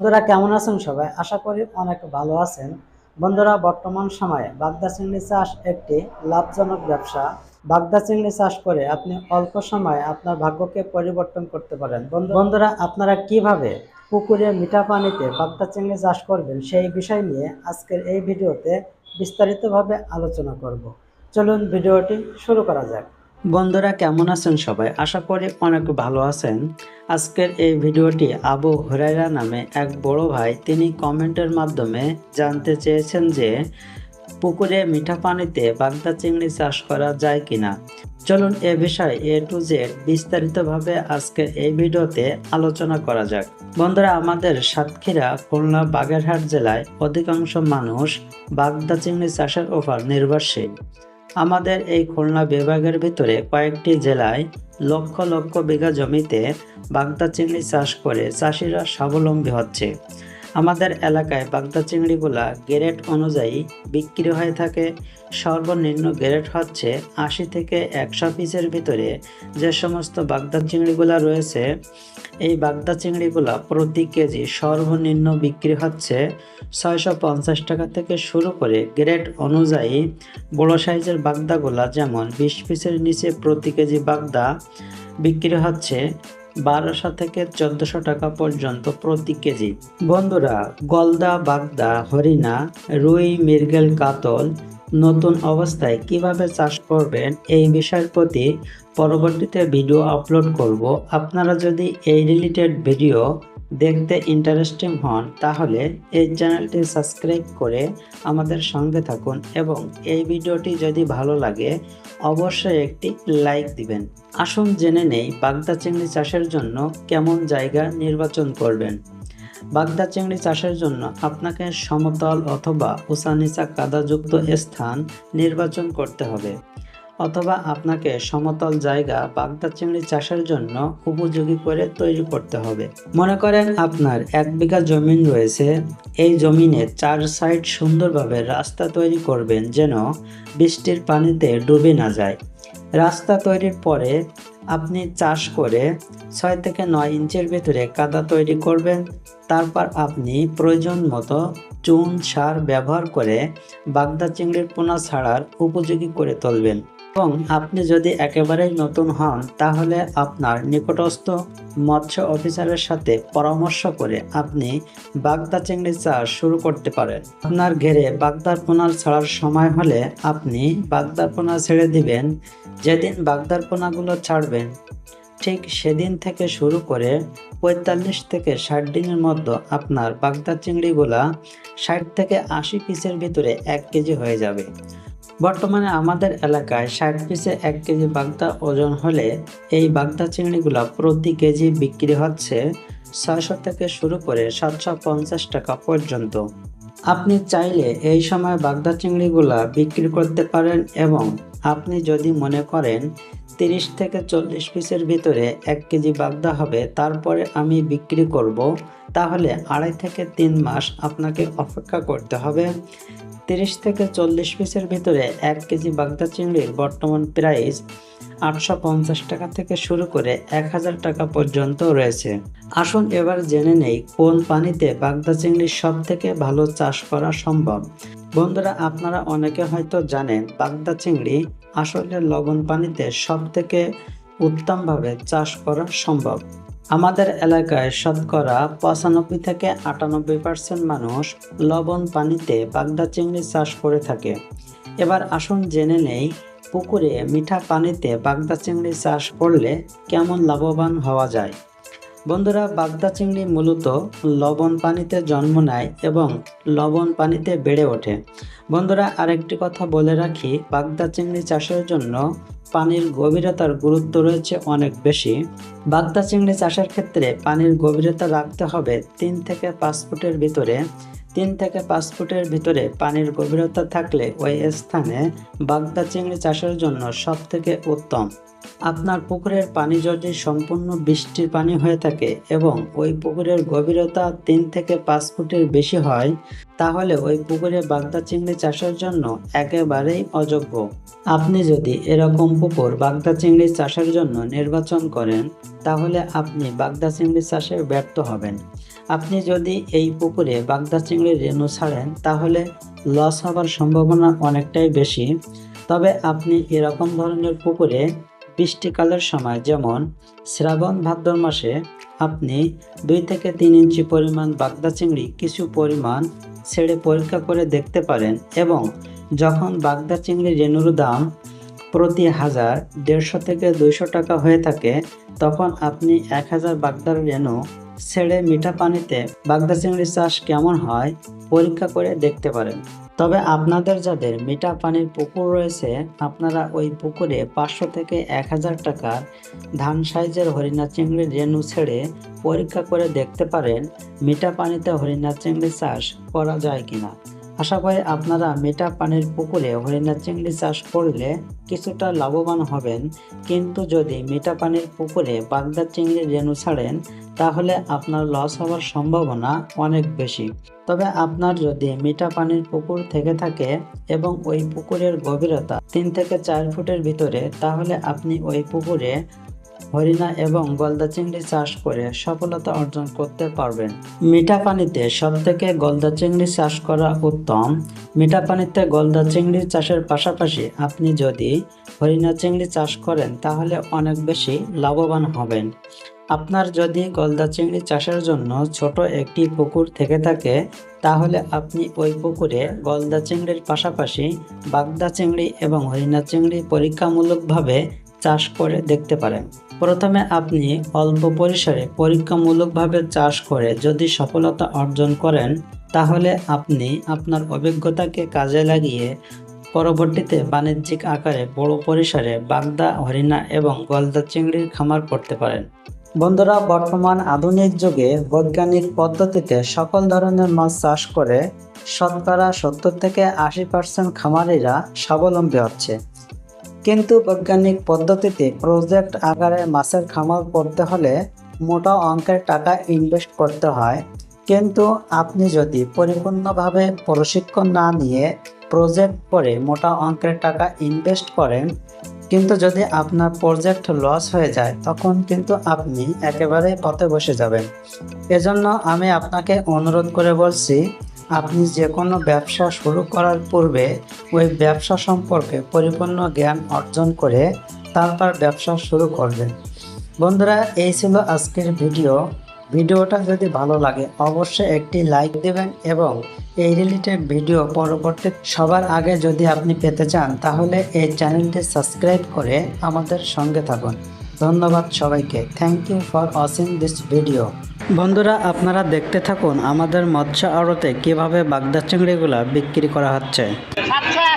বন্ধুরা, কেমন আছেন সবাই? আশা করি অনেক ভালো আছেন। বন্ধুরা, বর্তমান সময়ে বাগদা চিংড়ি চাষ একটি লাভজনক ব্যবসা। বাগদা চিংড়ি চাষ করে আপনি অল্প সময়ে আপনার ভাগ্যকে পরিবর্তন করতে পারেন। বন্ধু- বন্ধুরা, আপনারা কীভাবে পুকুরে মিঠা পানিতে বাগদা চিংড়ি চাষ করবেন সেই বিষয় নিয়ে আজকের এই ভিডিওতে বিস্তারিতভাবে আলোচনা করব। চলুন ভিডিওটি শুরু করা যাক। বন্ধুরা, কেমন আছেন সবাই? আশা করি অনেক ভালো আছেন। আজকের এই ভিডিওটি আবু হুরাইরা নামে এক বড় ভাই, তিনি কমেন্টের মাধ্যমে জানতে চেয়েছেন যে, পুকুরে মিঠা পানিতে বাগদা চিংড়ি চাষ করা যায় কিনা। চলুন এ বিষয়ে এ টু জেড বিস্তারিতভাবে আজকের এই ভিডিওতে আলোচনা করা যাক। বন্ধুরা, আমাদের সাতক্ষীরা, খুলনা, বাগেরহাট জেলায় অধিকাংশ মানুষ বাগদা চিংড়ি চাষের ওপর নির্ভরশীল। আমাদের এই খুলনা বিভাগের ভিতরে কয়েকটি জেলায় লক্ষ লক্ষ বিঘা জমিতে বাগদা চিংড়ি চাষ করে চাষিরা স্বাবলম্বী হচ্ছে। আমাদের এলাকায় বাগদা চিংড়িগুলা গ্রেড অনুযায়ী বিক্রি হয়ে থাকে। সর্বনিম্ন গ্রেড হচ্ছে আশি থেকে একশো পিসের ভিতরে যে সমস্ত বাগদা চিংড়িগুলা রয়েছে, এই বাগদা চিংড়িগুলা প্রতি কেজি সর্বনিম্ন বিক্রি হচ্ছে ছয়শো পঞ্চাশ টাকা থেকে শুরু করে গ্রেড অনুযায়ী বড় সাইজের বাগদাগুলা যেমন বিশ পিসের নিচে প্রতি কেজি বাগদা বিক্রি হচ্ছে বারোশো থেকে চোদ্দশো টাকা পর্যন্ত প্রতি কেজি। বন্ধুরা, গলদা, বাগদা, হরিণা, রুই, মৃগেল, কাতল নতুন অবস্থায় কীভাবে চাষ করবেন এই বিষয়ের প্রতি পরবর্তীতে ভিডিও আপলোড করব। আপনারা যদি এই রিলেটেড ভিডিও দেখতে ইন্টারেস্টিং হন, তাহলে এই চ্যানেলটি সাবস্ক্রাইব করে আমাদের সঙ্গে থাকুন এবং এই ভিডিওটি যদি ভালো লাগে, অবশ্যই একটি লাইক দিবেন। আসুন জেনে নেই বাগদা চিংড়ি চাষের জন্য কেমন জায়গা নির্বাচন করবেন। বাগদা চিংড়ি চাষের জন্য আপনাকে সমতল অথবা উঁচা নিচা কাদাযুক্ত স্থান নির্বাচন করতে হবে। অথবা আপনাকে সমতল জায়গা বাগদা চিংড়ি চাষের জন্য উপযোগী করে তৈরি করতে হবে। মনে করেন আপনার এক বিঘা জমিন রয়েছে, এই জমিনে চার সাইড সুন্দরভাবে রাস্তা তৈরি করবেন যেন বৃষ্টির পানিতে ডুবে না যায়। রাস্তা তৈরির পরে আপনি চাষ করে ছয় থেকে নয় ইঞ্চের ভেতরে কাদা তৈরি করবেন। তারপর আপনি প্রয়োজন মতো চুন, সার ব্যবহার করে বাগদা চিংড়ির পোনা ছাড়ার উপযোগী করে তুলবেন। এবং আপনি যদি একেবারেই নতুন হন, তাহলে আপনার নিকটস্থ মৎস্য অফিসারের সাথে পরামর্শ করে আপনি বাগদা চিংড়ি চাষ শুরু করতে পারেন। আপনার ঘেরে বাগদার পোনার ছাড়ার সময় হলে আপনি বাগদার পোনা ছেড়ে দিবেন। যেদিন বাগদার পোনাগুলো ছাড়বেন, ঠিক সেদিন থেকে শুরু করে পঁয়তাল্লিশ থেকে ষাট দিনের মধ্যে আপনার বাগদা চিংড়িগুলা ষাট থেকে আশি পিসের ভিতরে এক কেজি হয়ে যাবে। বর্তমানে আমাদের এলাকায় ষাট পিসে এক কেজি বাগদা ওজন হলে এই বাগদা চিংড়িগুলো প্রতি কেজি বিক্রি হচ্ছে ছয়শো থেকে শুরু করে সাতশো পঞ্চাশ টাকা পর্যন্ত। আপনি চাইলে এই সময় বাগদা চিংড়িগুলা বিক্রি করতে পারেন এবং আপনি যদি মনে করেন তিরিশ থেকে চল্লিশ পিসের ভিতরে এক কেজি বাগদা হবে, তারপরে আমি বিক্রি করব, তাহলে আড়াই থেকে তিন মাস আপনাকে অপেক্ষা করতে হবে। তিরিশ থেকে চল্লিশ পিসের ভিতরে এক কেজি বাগদা চিংড়ির বর্তমান প্রাইস আটশো পঞ্চাশ টাকা থেকে শুরু করে এক হাজার টাকা পর্যন্ত রয়েছে। আসুন এবার জেনে নেই কোন পানিতে বাগদা চিংড়ির সব থেকে ভালো চাষ করা সম্ভব। বন্ধুরা, আপনারা অনেকে হয়তো জানেন বাগদা চিংড়ি আসলে লবণ পানিতে সব থেকে উত্তমভাবে চাষ করা সম্ভব। আমাদের এলাকায় শতকরা পঁচানব্বই থেকে আটানব্বই পার্সেন্ট মানুষ লবণ পানিতে বাগদা চিংড়ি চাষ করে থাকে। এবার আসুন জেনে নেই, পুকুরে মিঠা পানিতে বাগদা চিংড়ি চাষ করলে কেমন লাভবান হওয়া যায়? বন্ধুরা, বাগদা চিংড়ি মূলত লবণ পানিতে জন্ম নেয় এবং লবণ পানিতে বেড়ে ওঠে। বন্ধুরা, আরেকটি কথা বলে রাখি, বাগদা চিংড়ি চাষের জন্য পানির গভীরতার গুরুত্ব রয়েছে অনেক বেশি। বাগদা চিংড়ি চাষের ক্ষেত্রে পানির গভীরতা রাখতে হবে তিন থেকে পাঁচ ফুটের ভিতরে। তিন থেকে পাঁচ ফুটের ভিতরে পানির গভীরতা থাকলে ওই স্থানে বাগদা চিংড়ি চাষের জন্য সবথেকে উত্তম। আপনার পুকুরের পানি যদি সম্পূর্ণ বৃষ্টির পানি হয়ে থাকে এবং ওই পুকুরের গভীরতা তিন থেকে পাঁচ ফুটের বেশি হয়, তাহলে ওই পুকুরে বাগদা চিংড়ি চাষের জন্য একেবারেই অযোগ্য। আপনি যদি এরকম পুকুর বাগদা চিংড়ি চাষের জন্য নির্বাচন করেন, তাহলে আপনি বাগদা চিংড়ি চাষে ব্যর্থ হবেন। আপনি যদি এই পুকুরে বাগদা চিংড়ির রেণু ছাড়েন, তাহলে লস হবার সম্ভাবনা অনেকটাই বেশি। তবে আপনি এরকম ধরনের পুকুরে বৃষ্টিকালের সময় যেমন শ্রাবণ ভাদ্র মাসে আপনি দুই থেকে তিন ইঞ্চি পরিমাণ বাগদা চিংড়ি কিছু পরিমাণ ছেড়ে পরীক্ষা করে দেখতে পারেন এবং যখন বাগদা চিংড়ি রেণুর দাম প্রতি হাজার দেড়শো থেকে দুইশো টাকা হয়ে থাকে, তখন আপনি এক হাজার বাগদার রেণু ছেড়ে মিঠা পানিতে বাগদা চিংড়ি চাষ কেমন হয় পরীক্ষা করে দেখতে পারেন। তবে আপনাদের যাদের মিঠা পানির পুকুর রয়েছে, আপনারা ওই পুকুরে পাঁচশো থেকে এক হাজার টাকার ধান সাইজের হরিণা চিংড়ি রেণু ছেড়ে পরীক্ষা করে দেখতে পারেন মিঠা পানিতে হরিণা চিংড়ি চাষ করা যায় কিনা। আশা করি আপনারা মিঠা পানির পুকুরে হরিণা চিংড়ি চাষ করলে কিছুটা লাভবান হবেন। কিন্তু যদি মিঠা পানির পুকুরে বাগদা চিংড়ি রেণু ছাড়েন, তাহলে আপনার লস হওয়ার সম্ভাবনা অনেক বেশি। তবে আপনার যদি মিঠা পানির পুকুর থেকে থাকে এবং ওই পুকুরের গভীরতা তিন থেকে চার ফুটের ভিতরে, তাহলে আপনি ওই পুকুরে হরিণা এবং গলদা চিংড়ি চাষ করে সফলতা অর্জন করতে পারবেন। মিঠা পানিতে সব থেকে গলদা চিংড়ি চাষ করা উত্তম। মিঠা পানিতে গলদা চিংড়ি চাষের পাশাপাশি আপনি যদি হরিণা চিংড়ি চাষ করেন, তাহলে অনেক বেশি লাভবান হবেন। আপনার যদি গলদা চিংড়ি চাষের জন্য ছোট একটি পুকুর থেকে থাকে, তাহলে আপনি ওই পুকুরে গলদা চিংড়ির পাশাপাশি বাগদা চিংড়ি এবং হরিণা চিংড়ি পরীক্ষামূলকভাবে চাষ করে দেখতে পারেন। প্রথমে আপনি অল্প পরিসরে পরীক্ষামূলকভাবে চাষ করে যদি সফলতা অর্জন করেন, তাহলে আপনি আপনার অভিজ্ঞতাকে কাজে লাগিয়ে পরবর্তীতে বাণিজ্যিক আকারে বড় পরিসরে বাগদা, হরিণা এবং গলদা চিংড়ির খামার করতে পারেন। বন্ধুরা, বর্তমান আধুনিক যুগে বৈজ্ঞানিক পদ্ধতিতে সকল ধরনের মাছ চাষ করে শতকরা সত্তর থেকে আশি পার্সেন্ট খামারিরা স্বাবলম্বী হচ্ছে। কিন্তু বৈজ্ঞানিক পদ্ধতিতে প্রজেক্ট আকারে মাছের খামার করতে হলে মোটা অঙ্কের টাকা ইনভেস্ট করতে হয়। কিন্তু আপনি যদি পরিপূর্ণভাবে প্রশিক্ষণ না নিয়ে প্রজেক্ট করে মোটা অঙ্কের টাকা ইনভেস্ট করেন, কিন্তু যদি আপনার প্রজেক্ট লস হয়ে যায়, তখন কিন্তু আপনি একেবারে পথে বসে যাবেন। এজন্য আমি আপনাকে অনুরোধ করে বলছি আপনি যে কোনো ব্যবসা শুরু করার পূর্বে ওই ব্যবসা সম্পর্কে পরিপূর্ণ জ্ঞান অর্জন করে তারপর ব্যবসা শুরু করবেন। বন্ধুরা, এই ছিল আজকের ভিডিও। ভিডিওটা যদি ভালো লাগে, অবশ্যই একটি লাইক দেবেন এবং এই রিলেটেড ভিডিও পরবর্তী সবার আগে যদি আপনি পেতে চান, তাহলে এই চ্যানেলটি সাবস্ক্রাইব করে আমাদের সঙ্গে থাকুন। ধন্যবাদ সবাইকে। Thank you for watching this video. বন্ধুরা আপনারা দেখতে থাকুন আমাদের মৎস্য আড়তে কীভাবে বাগদা চিংড়িগুলা বিক্রি করা হচ্ছে। আচ্ছা